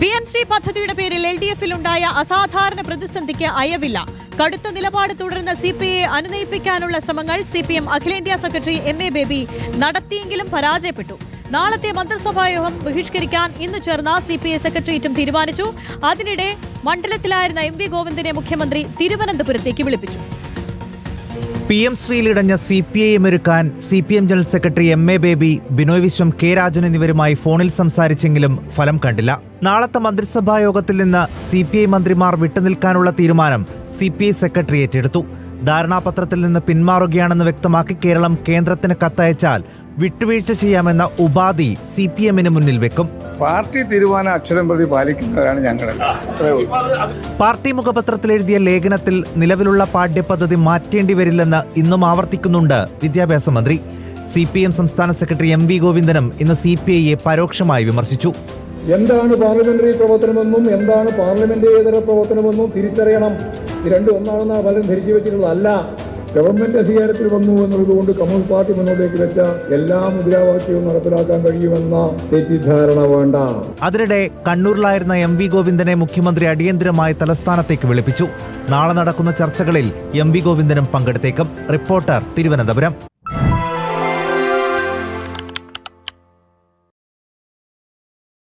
P M Shri പദ്ധതിയുടെ പേരിൽ L D എഫിലുണ്ടായ അസാധാരണ പ്രതിസന്ധിക്ക് അയവില്ല. കടുത്ത നിലപാട് തുടരുന്ന സി പി ഐ അനുനയിപ്പിക്കാനുള്ള ശ്രമങ്ങൾ സി പി എം അഖിലേന്ത്യാ സെക്രട്ടറി എം എ ബേബി നടത്തിയെങ്കിലും പരാജയപ്പെട്ടു. നാളത്തെ മന്ത്രിസഭായോഗം ബഹിഷ്കരിക്കാൻ ഇന്ന് ചേർന്ന സി പി ഐ സെക്രട്ടേറിയറ്റും തീരുമാനിച്ചു. അതിനിടെ മണ്ഡലത്തിലായിരുന്ന എം വി ഗോവിന്ദനെ മുഖ്യമന്ത്രി തിരുവനന്തപുരത്തേക്ക് വിളിപ്പിച്ചു. പി എം ശ്രീയിലിടഞ്ഞ സി പി ഐ എം ഒരുക്കാൻ C P M general secretary M A Baby Binoy Viswam K Rajan എന്നിവരുമായി ഫോണിൽ സംസാരിച്ചെങ്കിലും ഫലം കണ്ടില്ല. നാളത്തെ മന്ത്രിസഭാ യോഗത്തിൽ നിന്ന് സി പി ഐ മന്ത്രിമാർ വിട്ടുനിൽക്കാനുള്ള തീരുമാനം സി പി ഐ സെക്രട്ടേറിയറ്റ് എടുത്തു. ധാരണാപത്രത്തിൽ നിന്ന് പിന്മാറുകയാണെന്ന് വ്യക്തമാക്കി കേരളം കേന്ദ്രത്തിന് കത്തയച്ചാൽ വിട്ടുവീഴ്ച ചെയ്യാമെന്ന ഉപാധി സി പി എമ്മിന് മുന്നിൽ വെക്കും. പാർട്ടി തീരുമാനം അക്ഷരം പ്രതി പാലിക്കുന്നവരാണ് ഞങ്ങൾ അത്രേ പാർട്ടി മുഖപത്രത്തിൽ എഴുതിയ ലേഖനത്തിൽ നിലവിലുള്ള പാഠ്യപദ്ധതി മാറ്റേണ്ടി വരില്ലെന്ന് ഇന്നും ആവർത്തിക്കുന്നുണ്ട് വിദ്യാഭ്യാസ മന്ത്രി. സി പി എം സംസ്ഥാന സെക്രട്ടറി എം വി ഗോവിന്ദനും ഇന്ന് സി പി ഐയെ പരോക്ഷമായി വിമർശിച്ചു. എന്താണ് പാർലമെന്ററി പ്രവർത്തനമെന്നും എന്താണ് പാർലമെന്റേതര പ്രവർത്തനമെന്നും തിരിച്ചറിയണം. രണ്ടും ഒന്നാണെന്ന് പലരും ധരിച്ചു വെച്ചിട്ടുള്ളതല്ല. ഗവൺമെന്റ് അധികാരത്തിൽ വന്നു എന്നുള്ളതുകൊണ്ട് കമ്മ്യൂണിസ്റ്റ് പാർട്ടി മുന്നോട്ടേക്ക് വെച്ച എല്ലാ മുദ്രാവാക്യവും നടപ്പിലാക്കാൻ കഴിയുമെന്ന തെറ്റിദ്ധാരണ വേണ്ട. അതിനിടെ കണ്ണൂരിലായിരുന്ന എം വി ഗോവിന്ദനെ മുഖ്യമന്ത്രി അടിയന്തരമായി തലസ്ഥാനത്തേക്ക് വിളിപ്പിച്ചു. നാളെ നടക്കുന്ന ചർച്ചകളിൽ എം വി ഗോവിന്ദനും പങ്കെടുത്തേക്കും. റിപ്പോർട്ടർ തിരുവനന്തപുരം.